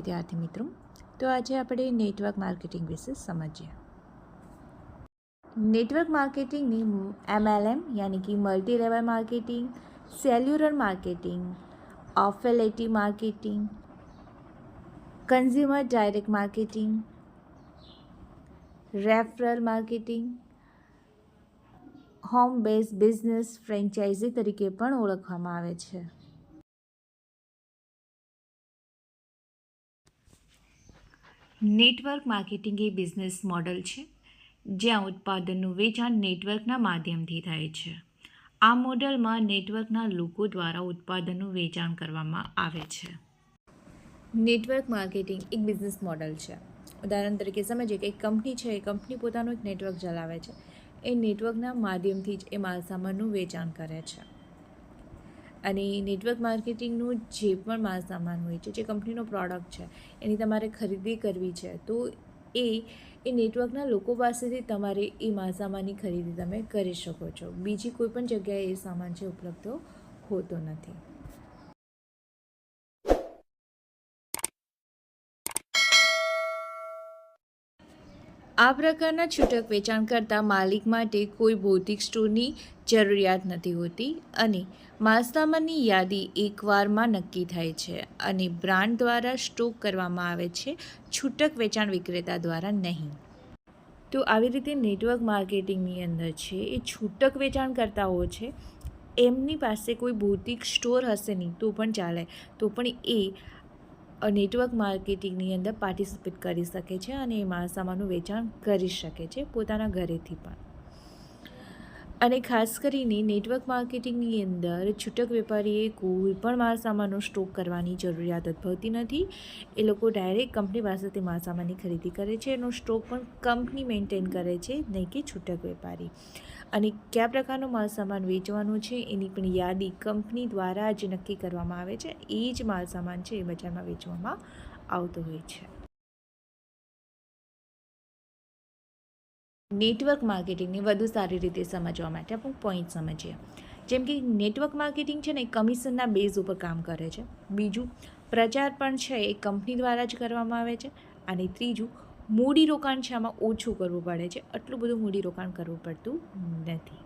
વિદ્યાર્થી મિત્રો, તો આજે આપણે નેટવર્ક માર્કેટિંગ વિશે સમજીએ. નેટવર્ક માર્કેટિંગની એમએલએમ યાની કે multi level marketing, cellular marketing, affiliate marketing, consumer direct marketing, referral marketing, home base business franchisee તરીકે પણ ઓળખવામાં આવે છે. નેટવર્ક માર્કેટિંગ એ બિઝનેસ મોડલ છે, જ્યાં ઉત્પાદનનું વેચાણ નેટવર્કના માધ્યમથી થાય છે. આ મોડલમાં નેટવર્કના લોકો દ્વારા ઉત્પાદનનું વેચાણ કરવામાં આવે છે. નેટવર્ક માર્કેટિંગ એક બિઝનેસ મોડલ છે. ઉદાહરણ તરીકે સમજીએ કે એક કંપની છે, એ કંપની પોતાનું એક નેટવર્ક ચલાવે છે. એ નેટવર્કના માધ્યમથી જ એ માલસામાનનું વેચાણ કરે છે. અને નેટવર્ક માર્કેટિંગનું જે પણ માલ સામાન હોય છે, જે કંપનીનો પ્રોડક્ટ છે, એની તમારે ખરીદી કરવી છે, તો એ એ નેટવર્કના લોકો પાસેથી તમારે એ માલ સામાનની ખરીદી તમે કરી શકો છો. બીજી કોઈ પણ જગ્યાએ એ સામાન છે, ઉપલબ્ધ હોતો નથી. આ પ્રકારના છૂટક વેચાણ કરતા માલિક માટે કોઈ ભૌતિક સ્ટોરની જરૂરિયાત નથી હોતી અને માલસામાનની યાદી એકવારમાં નક્કી થાય છે અને બ્રાન્ડ દ્વારા સ્ટોક કરવામાં આવે છે, છૂટક વેચાણ વિક્રેતા દ્વારા નહીં. તો આવી રીતે નેટવર્ક માર્કેટિંગની અંદર છે, એ છૂટક વેચાણકર્તાઓ છે, એમની પાસે કોઈ ભૌતિક સ્ટોર હશે નહીં, તો પણ ચાલે. તો પણ એ નેટવર્ક માર્કેટિંગની અંદર પાર્ટિસિપેટ કરી શકે છે અને એ માલસામાનનું વેચાણ કરી શકે છે પોતાના ઘરેથી પણ. અને ખાસ કરીને નેટવર્ક માર્કેટિંગની અંદર છૂટક વેપારીએ કોઈ પણ માલ સામાનનો સ્ટોક કરવાની જરૂરિયાત ઉદ્ભવતી નથી. એ લોકો ડાયરેક્ટ કંપની પાસેથી માલ સામાનની ખરીદી કરે છે, એનો સ્ટોક પણ કંપની મેન્ટેન કરે છે, નહીં કે છૂટક વેપારી. અને કયા પ્રકારનો માલસામાન વેચવાનો છે, એની પણ યાદી કંપની દ્વારા જ નક્કી કરવામાં આવે છે. એ જ માલ સામાન છે એ બજારમાં વેચવામાં આવતો હોય છે. નેટવર્ક માર્કેટિંગને વધુ સારી રીતે સમજવા માટે આપણે પોઈન્ટ સમજીએ. જેમ કે નેટવર્ક માર્કેટિંગ છે ને એ કમિશનના બેઝ ઉપર કામ કરે છે. બીજું, પ્રચાર પણ છે એ કંપની દ્વારા જ કરવામાં આવે છે. અને ત્રીજું મૂડી રોકાણ છે આમાં ઓછું કરવું પડે છે. આટલું બધું મૂડી રોકાણ કરવું પડતું નથી.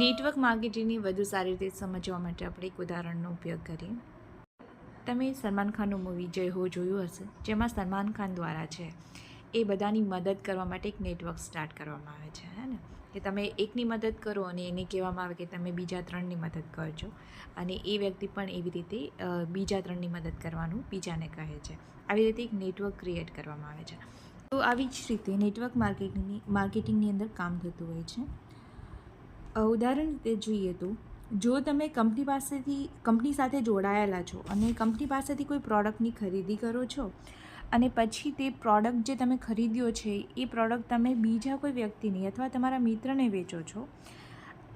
નેટવર્ક માર્કેટિંગની વધુ સારી રીતે સમજવા માટે આપણે એક ઉદાહરણનો ઉપયોગ કરીએ. તમે સલમાન ખાનનું મૂવી જય હો જોયું હશે, જેમાં સલમાન ખાન દ્વારા છે, એ બધાની મદદ કરવા માટે એક નેટવર્ક સ્ટાર્ટ કરવામાં આવે છે, હે ને? કે તમે એકની મદદ કરો અને એને કહેવામાં આવે કે તમે બીજા ત્રણની મદદ કરજો. અને એ વ્યક્તિ પણ એવી રીતે બીજા ત્રણની મદદ કરવાનું બીજાને કહે છે. આવી રીતે એક નેટવર્ક ક્રિએટ કરવામાં આવે છે. તો આવી જ રીતે નેટવર્ક માર્કેટિંગની માર્કેટિંગની અંદર કામ થતું હોય છે. ઉદાહરણ રીતે જોઈએ તો જો તમે કંપની પાસેથી, કંપની સાથે જોડાયેલા છો અને કંપની પાસેથી કોઈ પ્રોડક્ટની ખરીદી કરો છો અને પછી તે પ્રોડક્ટ જે તમે ખરીદ્યો છે, એ પ્રોડક્ટ તમે બીજા કોઈ વ્યક્તિને અથવા તમારા મિત્રને વેચો છો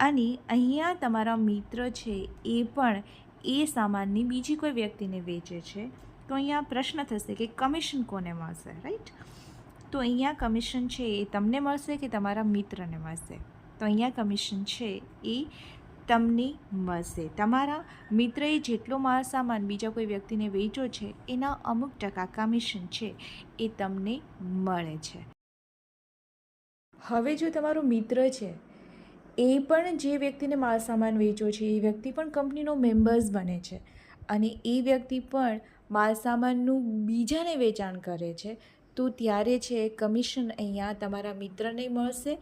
અને અહીંયા તમારા મિત્ર છે, એ પણ એ સામાનની બીજી કોઈ વ્યક્તિને વેચે છે, તો અહીંયા પ્રશ્ન થશે કે કમિશન કોને મળશે રાઈટ તો અહીંયા કમિશન છે એ તમને મળશે કે તમારા મિત્રને મળશે? તો અહીંયા કમિશન છે એ તમને મળશે. તમારા મિત્રએ જેટલો માલ સામાન બીજા કોઈ વ્યક્તિને વેચ્યો છે, એના અમુક ટકા કમિશન છે, એ તમને મળે છે. હવે જો તમારો મિત્ર છે, એ પણ જે વ્યક્તિને માલ સામાન વેચ્યો છે, એ વ્યક્તિ પણ કંપનીનો મેમ્બર્સ બને છે અને એ વ્યક્તિ પણ માલ સામાનનું બીજાને વેચાણ કરે છે તો ત્યારે છે કમિશન અહીંયા તમારા મિત્રને મળશે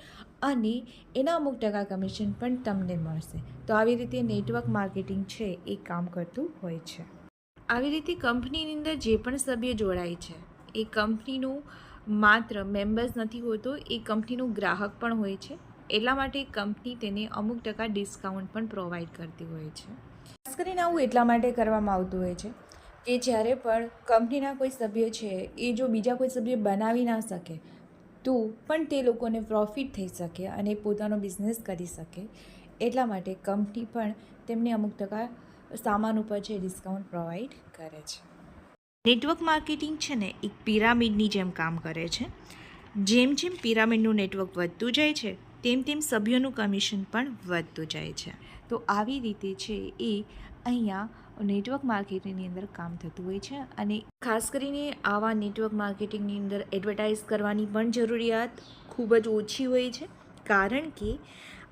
અને એના અમુક ટકા કમિશન પણ તમને મળશે. તો આવી રીતે નેટવર્ક માર્કેટિંગ છે એ કામ કરતું હોય છે. આવી રીતે કંપનીની અંદર જે પણ સભ્ય જોડાય છે, એ કંપનીનું માત્ર મેમ્બર્સ નથી હોતો, એ કંપનીનું ગ્રાહક પણ હોય છે. એટલા માટે કંપની તેને અમુક ટકા ડિસ્કાઉન્ટ પણ પ્રોવાઈડ કરતી હોય છે. ખાસ કરીને આવું એટલા માટે કરવામાં આવતું હોય છે કે જ્યારે પણ કંપનીના કોઈ સભ્ય છે એ જો બીજા કોઈ સભ્ય બનાવી ના શકે તો પણ તે લોકોને પ્રોફિટ થઈ શકે અને પોતાનો બિઝનેસ કરી શકે. એટલા માટે કંપની પણ તેમને અમુક ટકા સામાન ઉપર છે ડિસ્કાઉન્ટ પ્રોવાઈડ કરે છે. નેટવર્ક માર્કેટિંગ છે ને એક પિરામિડની જેમ કામ કરે છે. જેમ જેમ પિરામિડનું નેટવર્ક વધતું જાય છે તેમ તેમ સભ્યોનું કમિશન પણ વધતું જાય છે. તો આવી રીતે છે એ અહીંયા નેટવર્ક માર્કેટિંગની અંદર કામ થતું હોય છે અને ખાસ કરીને આવા નેટવર્ક માર્કેટિંગની અંદર એડવર્ટાઇઝ કરવાની પણ જરૂરિયાત ખૂબ જ ઓછી હોય છે. કારણ કે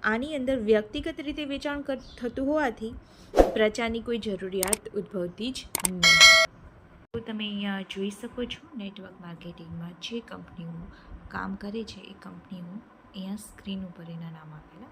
આની અંદર વ્યક્તિગત રીતે વેચાણ થતું હોવાથી પ્રચારની કોઈ જરૂરિયાત ઉદ્ભવતી જ નહીં તો તમે અહીંયા જોઈ શકો છો નેટવર્ક માર્કેટિંગમાં જે કંપનીઓ કામ કરે છે એ કંપનીઓ અહીંયા સ્ક્રીન ઉપર એના નામ આપેલા